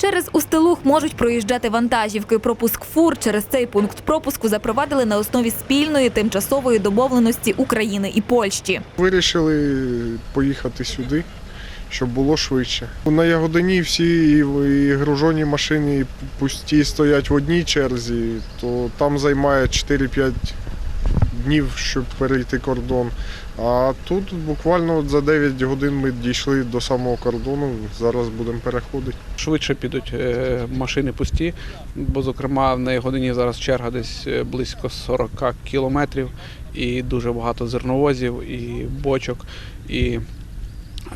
Через Устилух можуть проїжджати вантажівки. Пропуск фур через цей пункт пропуску запровадили на основі спільної тимчасової домовленості України і Польщі. Вирішили поїхати сюди, щоб було швидше. На Ягодині всі і, і гружені машини пусті стоять в одній черзі, то там займає 4-5 днів, щоб перейти кордон. А тут буквально за 9 годин ми дійшли до самого кордону. Зараз будемо переходити. Швидше підуть е, машини пусті, бо, зокрема, в неї годині зараз черга десь е, близько 40 кілометрів, і дуже багато зерновозів, і бочок, і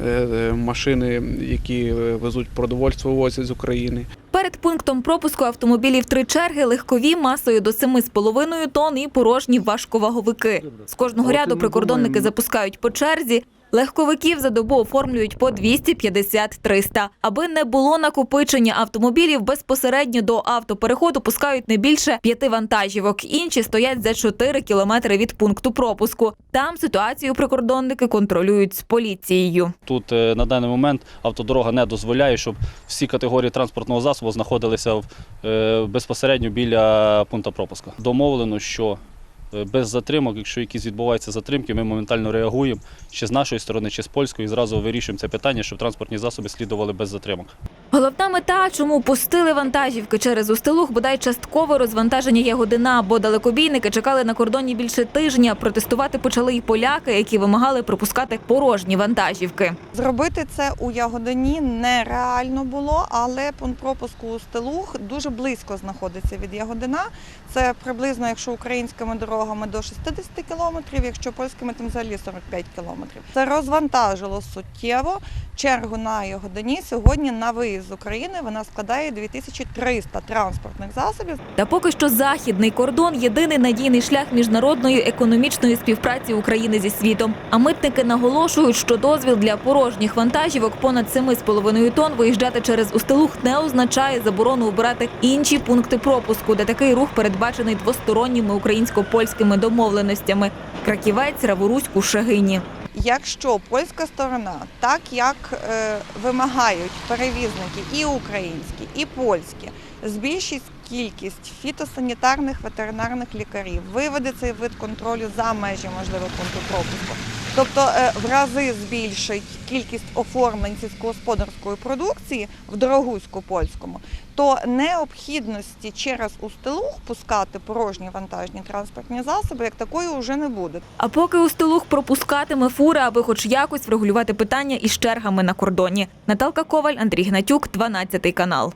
е, машини, які везуть продовольство, возять з України. Перед пунктом пропуску автомобілів три черги легкові масою до 7,5 тонн і порожні важковаговики. З кожного ряду прикордонники запускають по черзі. Легковиків за добу оформлюють по 250-300. Аби не було накопичення автомобілів, безпосередньо до автопереходу пускають не більше п'яти вантажівок. Інші стоять за 4 кілометри від пункту пропуску. Там ситуацію прикордонники контролюють з поліцією. Тут е, на даний момент автодорога не дозволяє, щоб всі категорії транспортного засобу знаходилися в, е, безпосередньо біля пункту пропуску. Домовлено, що без затримок, якщо якісь відбуваються затримки, ми моментально реагуємо чи з нашої сторони, чи з польської, і зразу вирішуємо це питання, щоб транспортні засоби слідували без затримок. Головна мета, чому пустили вантажівки через Устилух, бодай часткове розвантаження Ягодина, бо далекобійники чекали на кордоні більше тижня. Протестувати почали й поляки, які вимагали пропускати порожні вантажівки. Зробити це у Ягодині нереально було, але пункт пропуску у Стелух дуже близько знаходиться від Ягодина. Це приблизно, якщо українськими дорогами до 60 кілометрів, якщо польськими, то взагалі 45 кілометрів. Це розвантажило суттєво. Чергу на Ягодині сьогодні на виїзд з України вона складає 2300 транспортних засобів. Та поки що західний кордон єдиний надійний шлях міжнародної економічної співпраці України зі світом. А митники наголошують, що дозвіл для порожніх вантажівок понад 7,5 тонн виїжджати через Устилух не означає заборону обирати інші пункти пропуску, де такий рух передбачений двосторонніми українсько-польськими домовленостями. Краківець, Раворуську, Шагині. Якщо польська сторона, так як е, вимагають перевізники і українські, і польські, збільшить кількість фітосанітарних ветеринарних лікарів, виведе цей вид контролю за межі можливо пункту пропуску. Тобто е, в рази збільшить кількість оформлень сільськогосподарської продукції в Дорогуську польському, то необхідності через Устилух пускати порожні вантажні транспортні засоби як такої вже не буде. А поки Устилух пропускатиме фури, аби хоч якось врегулювати питання із чергами на кордоні. Наталка Коваль, Андрій Гнатюк, 12 канал.